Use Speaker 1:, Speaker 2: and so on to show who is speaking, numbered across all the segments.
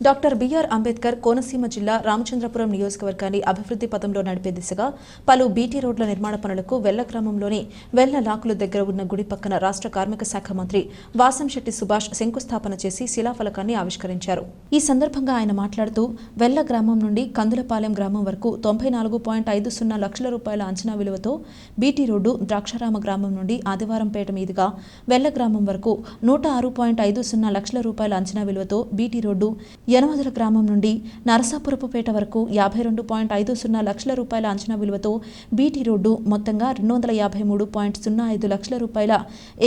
Speaker 1: Doctor BR Ambedkar Konaseema జిల్లా రామచంద్రపురం నియోజకవర్గాన్ని అభివృద్ధి పథంలో నడిపే దిశగా పలు బీటీ రోడ్ల నిర్మాణ పనులకు వెల్ల గ్రామంలోని వెల్ల లాకుల దగ్గర ఉన్న గుడి పక్కన రాష్ట్ర కార్మిక శాఖ మంత్రి వాసంశెట్టి సుభాష్ శంకుస్థాపన చేసి శిలాఫలకాన్ని ఆవిష్కరించారు. ఈ సందర్భంగా ఆయన మాట్లాడుతూ వెల్ల గ్రామం నుండి కందులపాలెం గ్రామం వరకు తొంభై నాలుగు పాయింట్ ఐదు సున్నా లక్షల రూపాయల అంచనా విలువతో బీటీ రోడ్డు ద్రాక్షారామ గ్రామం నుండి ఆదివారంపేట మీదుగా వెల్ల గ్రామం వరకు నూట ఆరు పాయింట్ ఐదు సున్నా లక్షల రూపాయల అంచనా విలువతో బీటీ రోడ్డు యనమదల గ్రామం నుండి నరసాపురపుపేట వరకు యాభై రెండు పాయింట్ ఐదు సున్నా లక్షల రూపాయల అంచనా విలువతో బీటీ రోడ్డు మొత్తంగా రెండు వందల యాభై మూడు పాయింట్ సున్నా ఐదు లక్షల రూపాయల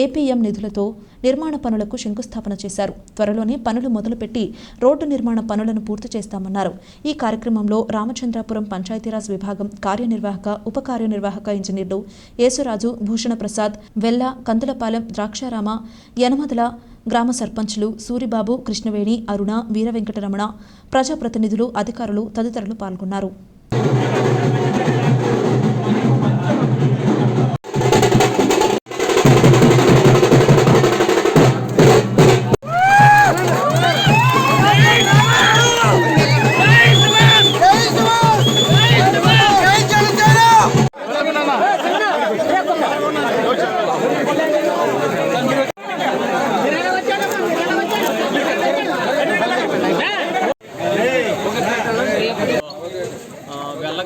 Speaker 1: ఏపీఎం నిధులతో నిర్మాణ పనులకు శంకుస్థాపన చేశారు. త్వరలోనే పనులు మొదలుపెట్టి రోడ్డు నిర్మాణ పనులను పూర్తి చేస్తామన్నారు. ఈ కార్యక్రమంలో రామచంద్రాపురం పంచాయతీరాజ్ విభాగం కార్యనిర్వాహక ఉప కార్యనిర్వాహక ఇంజనీర్లు యేసురాజు భూషణ ప్రసాద్ వెల్ల కందులపాలెం ద్రాక్షారామ యనమదల గ్రామ సర్పంచ్లు సూరిబాబు కృష్ణవేణి అరుణ వీర వెంకటరమణ ప్రజాప్రతినిధులు అధికారులు తదితరులు పాల్గొన్నారు.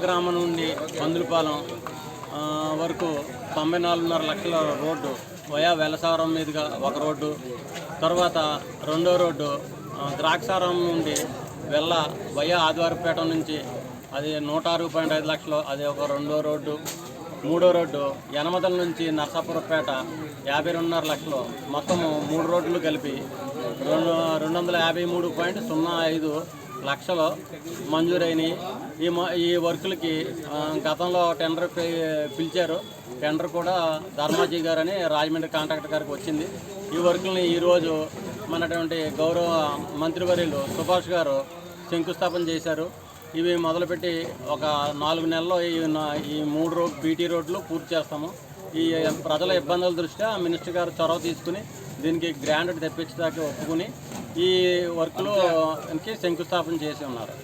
Speaker 2: గ్రామం నుండి పందులపాలెం వరకు తొంభై నాలుగున్నర లక్షల రోడ్డు వయా వెలసారం మీదుగా ఒక రోడ్డు తర్వాత రెండో రోడ్డు ద్రాక్షారం నుండి వెళ్ళ వయా ఆదివారపేట నుంచి అది నూట ఆరు పాయింట్ ఐదు లక్షలు అది ఒక రెండో రోడ్డు. మూడో రోడ్డు యనమదల నుంచి నర్సాపురపేట యాభై రెండున్నర లక్షలు. మొత్తము మూడు రోడ్లు కలిపి రెండు రెండు వందల యాభై మూడు పాయింట్ సున్నా ఐదు లక్షలు మంజూరైనవి ఈ ఈ వర్కులకి గతంలో టెండర్ పిలిచారు. టెండర్ కూడా ధర్మాజీ గారు అని రాజమండ్రి కాంట్రాక్టర్ గారికి వచ్చింది. ఈ వర్కుల్ని ఈరోజు మనటువంటి గౌరవ మంత్రివర్యులు సుభాష్ గారు శంకుస్థాపన చేశారు. ఇవి మొదలుపెట్టి ఒక నాలుగు నెలల్లో ఈ మూడు రోడ్ బీటీ రోడ్లు పూర్తి చేస్తాము. ఈ ప్రజల ఇబ్బందుల దృష్ట్యా మినిస్టర్ గారు చొరవ తీసుకుని దీనికి గ్రాంట్ తెప్పించడానికి ఒప్పుకుని ఈ వర్క్లో శంకుస్థాపన చేసి ఉన్నారు.